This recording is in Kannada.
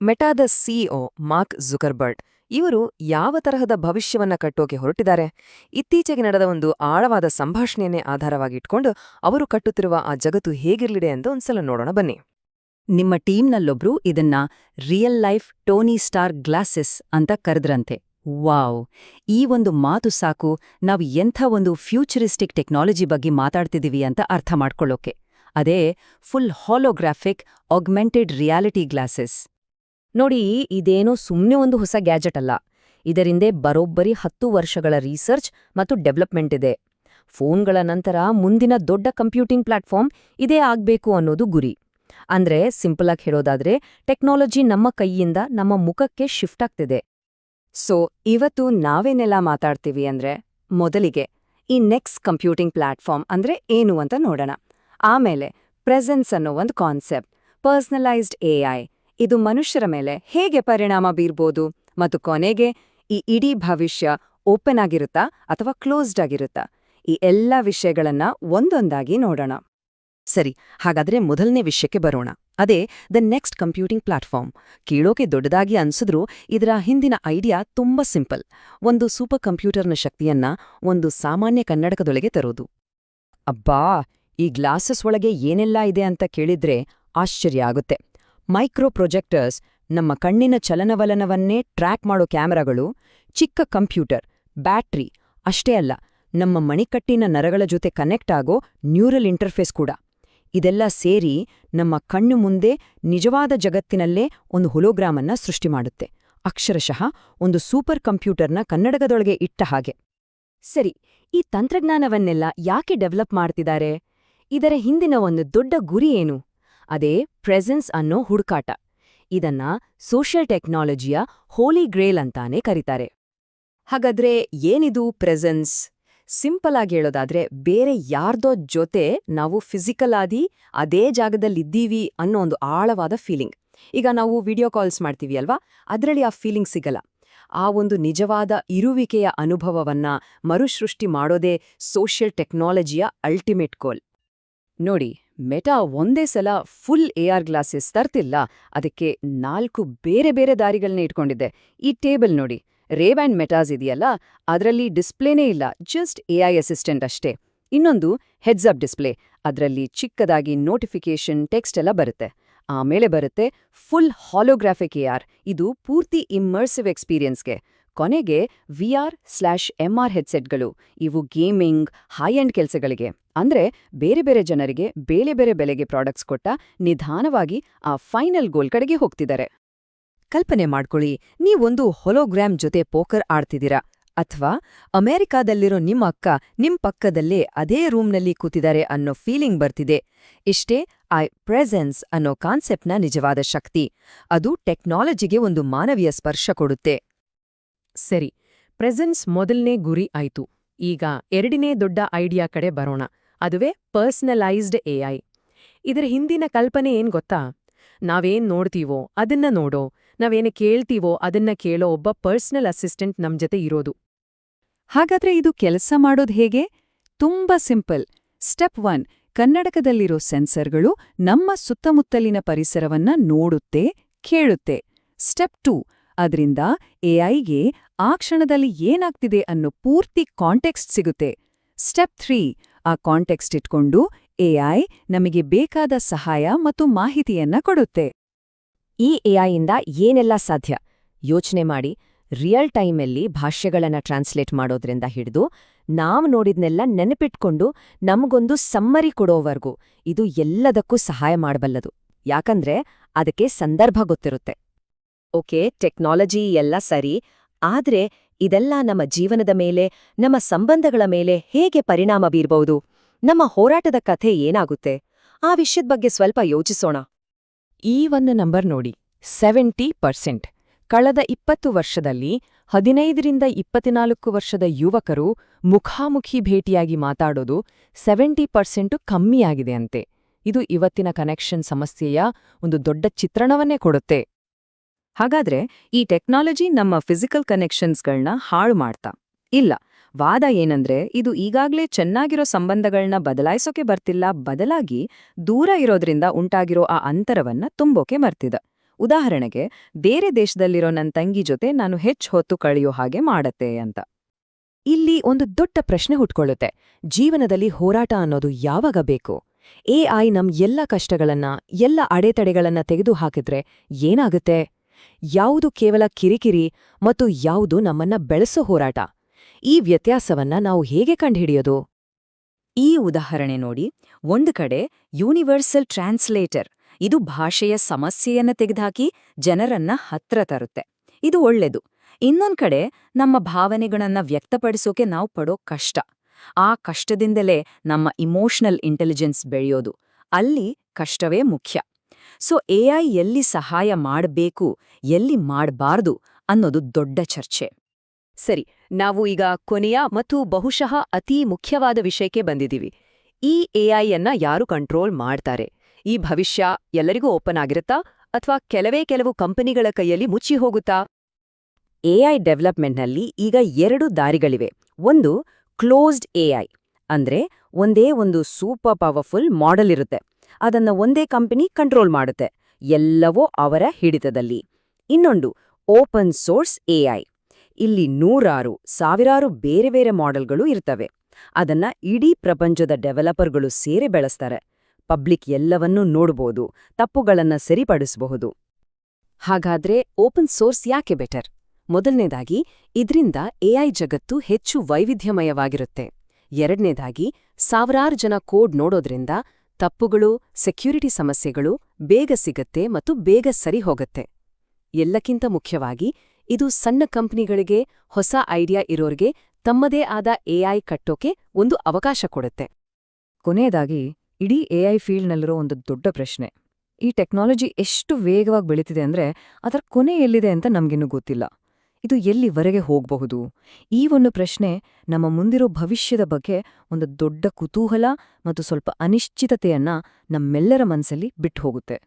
ಮೆಟಾದ ಸಿಇಒ ಮಾರ್ಕ್ ಜುಕರ್ಬರ್ಟ್ ಇವರು ಯಾವ ತರಹದ ಭವಿಷ್ಯವನ್ನ ಕಟ್ಟೋಕೆ ಹೊರಟಿದ್ದಾರೆ? ಇತ್ತೀಚೆಗೆ ನಡೆದ ಒಂದು ಆಳವಾದ ಸಂಭಾಷಣೆಯನ್ನೇ ಆಧಾರವಾಗಿಟ್ಕೊಂಡು ಅವರು ಕಟ್ಟುತ್ತಿರುವ ಆ ಜಗತ್ತು ಹೇಗಿರಲಿದೆ ಅಂತ ಒಂದ್ಸಲ ನೋಡೋಣ ಬನ್ನಿ. ನಿಮ್ಮ ಟೀಮ್ನಲ್ಲೊಬ್ರು ಇದನ್ನ real life Tony Stark glasses ಅಂತ ಕರೆದ್ರಂತೆ. ವಾವ್! ಈ ಒಂದು ಮಾತು ಸಾಕು, ನಾವು ಎಂಥ ಒಂದು ಫ್ಯೂಚರಿಸ್ಟಿಕ್ ಟೆಕ್ನಾಲಜಿ ಬಗ್ಗೆ ಮಾತಾಡ್ತಿದೀವಿ ಅಂತ ಅರ್ಥ ಮಾಡ್ಕೊಳ್ಳೋಕೆ. ಅದೇ, full holographic, augmented reality glasses. ನೋಡಿ, ಇದೇನೋ ಸುಮ್ಮನೆ ಒಂದು ಹೊಸ ಗ್ಯಾಜೆಟ್ ಅಲ್ಲ. ಇದರಿಂದೇ ಬರೋಬ್ಬರಿ ಹತ್ತು ವರ್ಷಗಳ ರಿಸರ್ಚ್ ಮತ್ತು ಡೆವಲಪ್ಮೆಂಟ್ ಇದೆ. ಫೋನ್ಗಳ ನಂತರ ಮುಂದಿನ ದೊಡ್ಡ ಕಂಪ್ಯೂಟಿಂಗ್ ಪ್ಲಾಟ್ಫಾರ್ಮ್ ಇದೇ ಆಗ್ಬೇಕು ಅನ್ನೋದು ಗುರಿ. ಅಂದ್ರೆ ಸಿಂಪಲ್ ಆಗಿ ಹೇಳೋದಾದ್ರೆ, ಟೆಕ್ನಾಲಜಿ ನಮ್ಮ ಕೈಯಿಂದ ನಮ್ಮ ಮುಖಕ್ಕೆ ಶಿಫ್ಟ್ ಆಗ್ತಿದೆ. ಸೊ, ಇವತ್ತು ನಾವೇನೆಲ್ಲ ಮಾತಾಡ್ತೀವಿ ಅಂದ್ರೆ, ಮೊದಲಿಗೆ ಈ ನೆಕ್ಸ್ಟ್ ಕಂಪ್ಯೂಟಿಂಗ್ ಪ್ಲಾಟ್ಫಾರ್ಮ್ ಅಂದ್ರೆ ಏನು ಅಂತ ನೋಡೋಣ. ಆಮೇಲೆ ಪ್ರೆಸೆನ್ಸ್ ಅನ್ನೋ ಒಂದು ಕಾನ್ಸೆಪ್ಟ್, ಪರ್ಸನಲೈಸ್ಡ್ ಎಐ ಇದು ಮನುಷ್ಯರ ಮೇಲೆ ಹೇಗೆ ಪರಿಣಾಮ ಬೀರ್ಬೋದು ಮತ್ತು ಕೊನೆಗೆ ಈ ಇಡೀ ಭವಿಷ್ಯ ಓಪನ್ ಆಗಿರುತ್ತಾ ಅಥವಾ ಕ್ಲೋಸ್ಡ್ ಆಗಿರುತ್ತಾ? ಈ ಎಲ್ಲ ವಿಷಯಗಳನ್ನ ಒಂದೊಂದಾಗಿ ನೋಡೋಣ. ಸರಿ, ಹಾಗಾದ್ರೆ ಮೊದಲನೇ ವಿಷಯಕ್ಕೆ ಬರೋಣ. ಅದೇ, ದ ನೆಕ್ಸ್ಟ್ ಕಂಪ್ಯೂಟಿಂಗ್ ಪ್ಲಾಟ್ಫಾರ್ಮ್. ಕೇಳೋಕೆ ದೊಡ್ಡದಾಗಿ ಅನ್ಸಿದ್ರೂ ಇದರ ಹಿಂದಿನ ಐಡಿಯಾ ತುಂಬಾ ಸಿಂಪಲ್. ಒಂದು ಸೂಪರ್ ಕಂಪ್ಯೂಟರ್ನ ಶಕ್ತಿಯನ್ನ ಒಂದು ಸಾಮಾನ್ಯ ಕನ್ನಡಕದೊಳಗೆ ತರೋದು. ಅಬ್ಬಾ! ಈ ಗ್ಲಾಸಸ್ ಒಳಗೆ ಏನೆಲ್ಲ ಇದೆ ಅಂತ ಕೇಳಿದ್ರೆ ಆಶ್ಚರ್ಯ ಆಗುತ್ತೆ. ಮೈಕ್ರೋ ಪ್ರೊಜೆಕ್ಟರ್ಸ್ ನಮ್ಮ ಕಣ್ಣಿನ ಚಲನವಲನವನ್ನೇ ಟ್ರ್ಯಾಕ್ ಮಾಡೋ ಕ್ಯಾಮೆರಾಗಳು, ಚಿಕ್ಕ ಕಂಪ್ಯೂಟರ್, ಬ್ಯಾಟ್ರಿ, ಅಷ್ಟೇ ಅಲ್ಲ, ನಮ್ಮ ಮಣಿಕಟ್ಟಿನ ನರಗಳ ಜೊತೆ ಕನೆಕ್ಟ್ ಆಗೋ ನ್ಯೂರಲ್ ಇಂಟರ್ಫೇಸ್ ಕೂಡ. ಇದೆಲ್ಲ ಸೇರಿ ನಮ್ಮ ಕಣ್ಣು ಮುಂದೆ ನಿಜವಾದ ಜಗತ್ತಿನಲ್ಲೇ ಒಂದು ಹೊಲೋಗ್ರಾಮನ್ನ ಸೃಷ್ಟಿ ಮಾಡುತ್ತೆ. ಅಕ್ಷರಶಃ ಒಂದು ಸೂಪರ್ ಕಂಪ್ಯೂಟರ್ನ ಕನ್ನಡಕದೊಳಗೆ ಇಟ್ಟ ಹಾಗೆ. ಸರಿ, ಈ ತಂತ್ರಜ್ಞಾನವನ್ನೆಲ್ಲ ಯಾಕೆ ಡೆವಲಪ್ ಮಾಡ್ತಿದ್ದಾರೆ? ಇದರ ಹಿಂದಿನ ಒಂದು ದೊಡ್ಡ ಗುರಿ ಏನು? ಅದೇ ಪ್ರೆಸೆನ್ಸ್ ಅನ್ನೋ ಹುಡುಕಾಟ. ಇದನ್ನ ಸೋಷಿಯಲ್ ಟೆಕ್ನಾಲಜಿಯ ಹೋಲಿ ಗ್ರೇಲ್ ಅಂತಾನೆ ಕರೀತಾರೆ. ಹಾಗಾದ್ರೆ ಏನಿದು ಪ್ರೆಸೆನ್ಸ್? ಸಿಂಪಲ್ ಆಗಿ ಹೇಳೋದಾದ್ರೆ ಬೇರೆ ಯಾರ್ದೋ ಜೊತೆ ನಾವು ಫಿಸಿಕಲ್ ಆದಿ ಅದೇ ಜಾಗದಲ್ಲಿದ್ದೀವಿ ಅನ್ನೋ ಒಂದು ಆಳವಾದ ಫೀಲಿಂಗ್. ಈಗ ನಾವು ವಿಡಿಯೋ ಕಾಲ್ಸ್ ಮಾಡ್ತೀವಿ ಅಲ್ವಾ? ಅದರಲ್ಲಿ ಆ ಫೀಲಿಂಗ್ ಸಿಗಲ್ಲ. ಆ ಒಂದು ನಿಜವಾದ ಇರುವಿಕೆಯ ಅನುಭವವನ್ನ ಮರುಸೃಷ್ಟಿ ಮಾಡೋದೇ ಸೋಷಿಯಲ್ ಟೆಕ್ನಾಲಜಿಯ ಅಲ್ಟಿಮೇಟ್ ಗೋಲ್. ನೋಡಿ ಮೆಟಾ ಒಂದೇ ಸಲ ಫುಲ್ ಎ ಆರ್ ಗ್ಲಾಸಸ್ ತರ್ತಿಲ್ಲ. ಅದಕ್ಕೆ ನಾಲ್ಕು ಬೇರೆ ಬೇರೆ ದಾರಿಗಳನ್ನ ಇಟ್ಕೊಂಡಿದ್ದೆ. ಈ ಟೇಬಲ್ ನೋಡಿ, ರೇವ್ ಆ್ಯಂಡ್ ಮೆಟಾಸ್ ಇದೆಯಲ್ಲ? ಅದರಲ್ಲಿ ಡಿಸ್ಪ್ಲೇನೇ ಇಲ್ಲ, ಜಸ್ಟ್ ಎ ಐ ಅಸಿಸ್ಟೆಂಟ್ ಅಷ್ಟೇ. ಇನ್ನೊಂದು ಹೆಡ್ಸ್ ಅಪ್ ಡಿಸ್ಪ್ಲೇ, ಅದರಲ್ಲಿ ಚಿಕ್ಕದಾಗಿ ನೋಟಿಫಿಕೇಷನ್ ಟೆಕ್ಸ್ಟ್ ಎಲ್ಲ ಬರುತ್ತೆ. ಆಮೇಲೆ ಬರುತ್ತೆ ಫುಲ್ ಹಾಲೋಗ್ರಾಫಿಕ್ ಎ ಇದು ಪೂರ್ತಿ ಇಮ್ಮರ್ಸಿವ್ ಎಕ್ಸ್ಪೀರಿಯನ್ಸ್ಗೆ. ಕೊನೆಗೆ ವಿ ಆರ್ ಸ್ಲ್ಯಾಶ್ ಎಂಆರ್ ಹೆಡ್ಸೆಟ್ಗಳು ಇವು ಗೇಮಿಂಗ್ ಹೈ ಎಂಡ್ ಕೆಲಸಗಳಿಗೆ. ಅಂದ್ರೆ ಬೇರೆ ಬೇರೆ ಜನರಿಗೆ ಬೇರೆ ಬೇರೆ ಬೆಲೆಗೆ ಪ್ರಾಡಕ್ಟ್ಸ್ ಕೊಟ್ಟ ನಿಧಾನವಾಗಿ ಆ ಫೈನಲ್ ಗೋಲ್ ಕಡೆಗೆ ಹೋಗ್ತಿದ್ದಾರೆ. ಕಲ್ಪನೆ ಮಾಡ್ಕೊಳ್ಳಿ, ನೀವೊಂದು ಹೊಲೋಗ್ರಾಮ್ ಜೊತೆ ಪೋಕರ್ ಆಡ್ತಿದ್ದೀರಾ? ಅಥವಾ ಅಮೆರಿಕಾದಲ್ಲಿರೋ ನಿಮ್ಮ ಅಕ್ಕ ನಿಮ್ ಪಕ್ಕದಲ್ಲೇ ಅದೇ ರೂಮ್ನಲ್ಲಿ ಕೂತಿದ್ದಾರೆ ಅನ್ನೋ ಫೀಲಿಂಗ್ ಬರ್ತಿದೆ. ಇಷ್ಟೇ ಐ ಪ್ರೆಸೆನ್ಸ್ ಅನ್ನೋ ಕಾನ್ಸೆಪ್ಟ್ನ ನಿಜವಾದ ಶಕ್ತಿ. ಅದು ಟೆಕ್ನಾಲಜಿಗೆ ಒಂದು ಮಾನವೀಯ ಸ್ಪರ್ಶ ಕೊಡುತ್ತೆ. ಸರಿ, ಪ್ರೆಸೆನ್ಸ್ ಮೊದಲನೇ ಗುರಿ ಆಯ್ತು. ಈಗ ಎರಡನೇ ದೊಡ್ಡ ಐಡಿಯಾ ಕಡೆ ಬರೋಣ. ಅದುವೇ ಪರ್ಸನಲೈಸ್ಡ್ ಎಐ ಇದರ ಹಿಂದಿನ ಕಲ್ಪನೆ ಏನ್ ಗೊತ್ತಾ? ನಾವೇನ್ ನೋಡ್ತೀವೋ ಅದನ್ನ ನೋಡೋ, ನಾವೇನು ಕೇಳ್ತೀವೋ ಅದನ್ನ ಕೇಳೋ ಒಬ್ಬ ಪರ್ಸನಲ್ ಅಸಿಸ್ಟೆಂಟ್ ನಮ್ ಜೊತೆ ಇರೋದು. ಹಾಗಾದ್ರೆ ಇದು ಕೆಲಸ ಮಾಡೋದು ಹೇಗೆ? ತುಂಬಾ ಸಿಂಪಲ್. ಸ್ಟೆಪ್ ಒನ್, ಕನ್ನಡಕದಲ್ಲಿರೋ ಸೆನ್ಸರ್ಗಳು ನಮ್ಮ ಸುತ್ತಮುತ್ತಲಿನ ಪರಿಸರವನ್ನ ನೋಡುತ್ತೆ, ಕೇಳುತ್ತೆ. ಸ್ಟೆಪ್ ಟೂ, ಅದರಿಂದ ಎಐಗೆ ಆ ಕ್ಷಣದಲ್ಲಿ ಏನಾಗ್ತಿದೆ ಅನ್ನೋ ಪೂರ್ತಿ ಕಾಂಟೆಕ್ಸ್ಟ್ ಸಿಗುತ್ತೆ. ಸ್ಟೆಪ್ ಥ್ರೀ, ಆ ಕಾಂಟೆಕ್ಸ್ಟ್ ಇಟ್ಕೊಂಡು ಎಐ ನಮಗೆ ಬೇಕಾದ ಸಹಾಯ ಮತ್ತು ಮಾಹಿತಿಯನ್ನ ಕೊಡುತ್ತೆ. ಈ ಎಐಯಿಂದ ಏನೆಲ್ಲ ಸಾಧ್ಯ? ಯೋಚನೆ ಮಾಡಿ. ರಿಯಲ್ ಟೈಮಲ್ಲಿ ಭಾಷ್ಯಗಳನ್ನ ಟ್ರಾನ್ಸ್ಲೇಟ್ ಮಾಡೋದ್ರಿಂದ ಹಿಡಿದು ನಾವು ನೋಡಿದ್ನೆಲ್ಲ ನೆನಪಿಟ್ಕೊಂಡು ನಮಗೊಂದು ಸಮ್ಮರಿ ಕೊಡೋವರೆಗೂ. ಇದು ಎಲ್ಲದಕ್ಕೂ ಸಹಾಯ ಮಾಡಬಲ್ಲದು. ಯಾಕಂದ್ರೆ ಅದಕ್ಕೆ ಸಂದರ್ಭ ಗೊತ್ತಿರುತ್ತೆ. ಓಕೆ, ಟೆಕ್ನಾಲಜಿ ಎಲ್ಲ ಸರಿ ಆದ್ರೆ ಇದೆಲ್ಲ ನಮ್ಮ ಜೀವನದ ಮೇಲೆ, ನಮ್ಮ ಸಂಬಂಧಗಳ ಮೇಲೆ ಹೇಗೆ ಪರಿಣಾಮ ಬೀರ್ಬಹುದು? ನಮ್ಮ ಹೋರಾಟದ ಕಥೆ ಏನಾಗುತ್ತೆ? ಆ ವಿಷಯದ ಬಗ್ಗೆ ಸ್ವಲ್ಪ ಯೋಚಿಸೋಣ. ಈ ಒಂದು ನಂಬರ್ ನೋಡಿ ಸೆವೆಂಟಿ ಪರ್ಸೆಂಟ್ ಕಳೆದ ಇಪ್ಪತ್ತು ವರ್ಷದಲ್ಲಿ ಹದಿನೈದರಿಂದ ಇಪ್ಪತ್ನಾಲ್ಕು ವರ್ಷದ ಯುವಕರು ಮುಖಾಮುಖಿ ಭೇಟಿಯಾಗಿ ಮಾತಾಡೋದು ಸೆವೆಂಟಿ ಪರ್ಸೆಂಟು ಕಮ್ಮಿಯಾಗಿದೆ ಅಂತೆ. ಇದು ಇವತ್ತಿನ ಕನೆಕ್ಷನ್ ಸಮಸ್ಯೆಯ ಒಂದು ದೊಡ್ಡ ಚಿತ್ರಣವನ್ನೇ ಕೊಡುತ್ತೆ. ಹಾಗಾದ್ರೆ ಈ ಟೆಕ್ನಾಲಜಿ ನಮ್ಮ ಫಿಸಿಕಲ್ ಕನೆಕ್ಷನ್ಸ್ಗಳನ್ನ ಹಾಳು ಮಾಡ್ತಾ. ಇಲ್ಲ, ವಾದ ಏನಂದ್ರೆ ಇದು ಈಗಾಗಲೇ ಚೆನ್ನಾಗಿರೋ ಸಂಬಂಧಗಳನ್ನ ಬದಲಾಯಿಸೋಕೆ ಬರ್ತಿಲ್ಲ, ಬದಲಾಗಿ ದೂರ ಇರೋದ್ರಿಂದ ಉಂಟಾಗಿರೋ ಆ ಅಂತರವನ್ನ ತುಂಬೋಕೆ ಮರ್ತಿದೆ. ಉದಾಹರಣೆಗೆ, ಬೇರೆ ದೇಶದಲ್ಲಿರೋ ನನ್ನ ತಂಗಿ ಜೊತೆ ನಾನು ಹೆಚ್ಚು ಹೊತ್ತು ಕಳೆಯೋ ಹಾಗೆ ಮಾಡತ್ತೆ ಅಂತ. ಇಲ್ಲಿ ಒಂದು ದೊಡ್ಡ ಪ್ರಶ್ನೆ ಹುಟ್ಕೊಳ್ಳುತ್ತೆ. ಜೀವನದಲ್ಲಿ ಹೋರಾಟ ಅನ್ನೋದು ಯಾವಾಗ ಬೇಕು? ಎಐ ನಮ್ ಎಲ್ಲ ಕಷ್ಟಗಳನ್ನ, ಎಲ್ಲ ಅಡೆತಡೆಗಳನ್ನ ತೆಗೆದುಹಾಕಿದ್ರೆ ಏನಾಗುತ್ತೆ? ಯಾವುದು ಕೇವಲ ಕಿರಿಕಿರಿ ಮತ್ತು ಯಾವುದು ನಮ್ಮನ್ನ ಬೆಳೆಸೋ ಹೋರಾಟ. ಈ ವ್ಯತ್ಯಾಸವನ್ನ ನಾವು ಹೇಗೆ ಕಂಡುಹಿಡಿಯೋದು? ಈ ಉದಾಹರಣೆ ನೋಡಿ. ಒಂದು ಕಡೆ ಯೂನಿವರ್ಸಲ್ ಟ್ರಾನ್ಸ್ಲೇಟರ್. ಇದು ಭಾಷೆಯ ಸಮಸ್ಯೆಯನ್ನ ತೆಗೆದುಹಾಕಿ ಜನರನ್ನ ಹತ್ರ ತರುತ್ತೆ. ಇದು ಒಳ್ಳೆದು. ಇನ್ನೊಂದ್ ಕಡೆ ನಮ್ಮ ಭಾವನೆಗಳನ್ನ ವ್ಯಕ್ತಪಡಿಸೋಕೆ ನಾವು ಪಡೋ ಕಷ್ಟ. ಆ ಕಷ್ಟದಿಂದಲೇ ನಮ್ಮ ಇಮೋಷನಲ್ ಇಂಟೆಲಿಜೆನ್ಸ್ ಬೆಳೆಯೋದು. ಅಲ್ಲಿ ಕಷ್ಟವೇ ಮುಖ್ಯ. ಸೊ ಎಐ ಎಲ್ಲಿ ಸಹಾಯ ಮಾಡಬೇಕು, ಎಲ್ಲಿ ಮಾಡಬಾರ್ದು ಅನ್ನೋದು ದೊಡ್ಡ ಚರ್ಚೆ. ಸರಿ, ನಾವು ಈಗ ಕೊನೆಯ ಮತ್ತು ಬಹುಶಃ ಅತೀ ಮುಖ್ಯವಾದ ವಿಷಯಕ್ಕೆ ಬಂದಿದ್ದೀವಿ. ಈ ಎಐಯನ್ನ ಯಾರು ಕಂಟ್ರೋಲ್ ಮಾಡ್ತಾರೆ? ಈ ಭವಿಷ್ಯ ಎಲ್ಲರಿಗೂ ಓಪನ್ ಆಗಿರುತ್ತಾ? ಅಥವಾ ಕೆಲವೇ ಕೆಲವು ಕಂಪನಿಗಳ ಕೈಯಲ್ಲಿ ಮುಚ್ಚಿ ಹೋಗುತ್ತಾ? ಎಐ ಡೆವಲಪ್ಮೆಂಟ್ನಲ್ಲಿ ಈಗ ಎರಡು ದಾರಿಗಳಿವೆ. ಒಂದು ಕ್ಲೋಸ್ಡ್ ಎಐ ಅಂದ್ರೆ ಒಂದೇ ಒಂದು ಸೂಪರ್ ಪವರ್ಫುಲ್ ಮಾಡೆಲ್ ಇರುತ್ತೆ. ಅದನ್ನ ಒಂದೇ ಕಂಪನಿ ಕಂಟ್ರೋಲ್ ಮಾಡುತ್ತೆ. ಎಲ್ಲವೂ ಅವರ ಹಿಡಿತದಲ್ಲಿ. ಇನ್ನೊಂದು, ಓಪನ್ ಸೋರ್ಸ್ ಎಐ ಇಲ್ಲಿ ನೂರಾರು, ಸಾವಿರಾರು ಬೇರೆ ಬೇರೆ ಮಾಡೆಲ್ಗಳು ಇರ್ತವೆ. ಅದನ್ನ ಇಡೀ ಪ್ರಪಂಚದ ಡೆವಲಪರ್ಗಳು ಸೇರಿ ಬೆಳೆಸ್ತಾರೆ. ಪಬ್ಲಿಕ್ ಎಲ್ಲವನ್ನೂ ನೋಡ್ಬೋದು, ತಪ್ಪುಗಳನ್ನ ಸರಿಪಡಿಸಬಹುದು. ಹಾಗಾದ್ರೆ ಓಪನ್ ಸೋರ್ಸ್ ಯಾಕೆ ಬೆಟರ್? ಮೊದಲನೇದಾಗಿ, ಇದ್ರಿಂದ ಎಐ ಜಗತ್ತು ಹೆಚ್ಚು ವೈವಿಧ್ಯಮಯವಾಗಿರುತ್ತೆ. ಎರಡನೇದಾಗಿ, ಸಾವಿರಾರು ಜನ ಕೋಡ್ ನೋಡೋದ್ರಿಂದ ತಪ್ಪುಗಳು, ಸೆಕ್ಯೂರಿಟಿ ಸಮಸ್ಯೆಗಳು ಬೇಗ ಸಿಗತ್ತೆ ಮತ್ತು ಬೇಗ ಸರಿ ಹೋಗತ್ತೆ. ಎಲ್ಲಕ್ಕಿಂತ ಮುಖ್ಯವಾಗಿ, ಇದು ಸಣ್ಣ ಕಂಪ್ನಿಗಳಿಗೆ ಹೊಸ ಐಡಿಯಾ ಇರೋರ್ಗೆ ತಮ್ಮದೇ ಆದ ಎಐ ಕಟ್ಟೋಕೆ ಒಂದು ಅವಕಾಶ ಕೊಡುತ್ತೆ. ಕೊನೆಯದಾಗಿ, ಇಡೀ ಎಐ ಫೀಲ್ಡ್ನಲ್ಲಿರೋ ಒಂದು ದೊಡ್ಡ ಪ್ರಶ್ನೆ. ಈ ಟೆಕ್ನಾಲಜಿ ಎಷ್ಟು ವೇಗವಾಗಿ ಬೆಳೀತಿದೆ ಅಂದ್ರೆ ಅದರ ಕೊನೆ ಎಲ್ಲಿದೆ ಅಂತ ನಮಗಿನ್ನೂ ಗೊತ್ತಿಲ್ಲ. ಇದು ಎಲ್ಲಿವರೆಗೆ ಹೋಗಬಹುದು? ಈ ಒಂದು ಪ್ರಶ್ನೆ ನಮ್ಮ ಮುಂದಿರೋ ಭವಿಷ್ಯದ ಬಗ್ಗೆ ಒಂದು ದೊಡ್ಡ ಕುತೂಹಲ ಮತ್ತು ಸ್ವಲ್ಪ ಅನಿಶ್ಚಿತತೆಯನ್ನ ನಮ್ಮೆಲ್ಲರ ಮನಸ್ಸಲ್ಲಿ ಬಿಟ್ಟು ಹೋಗುತ್ತೆ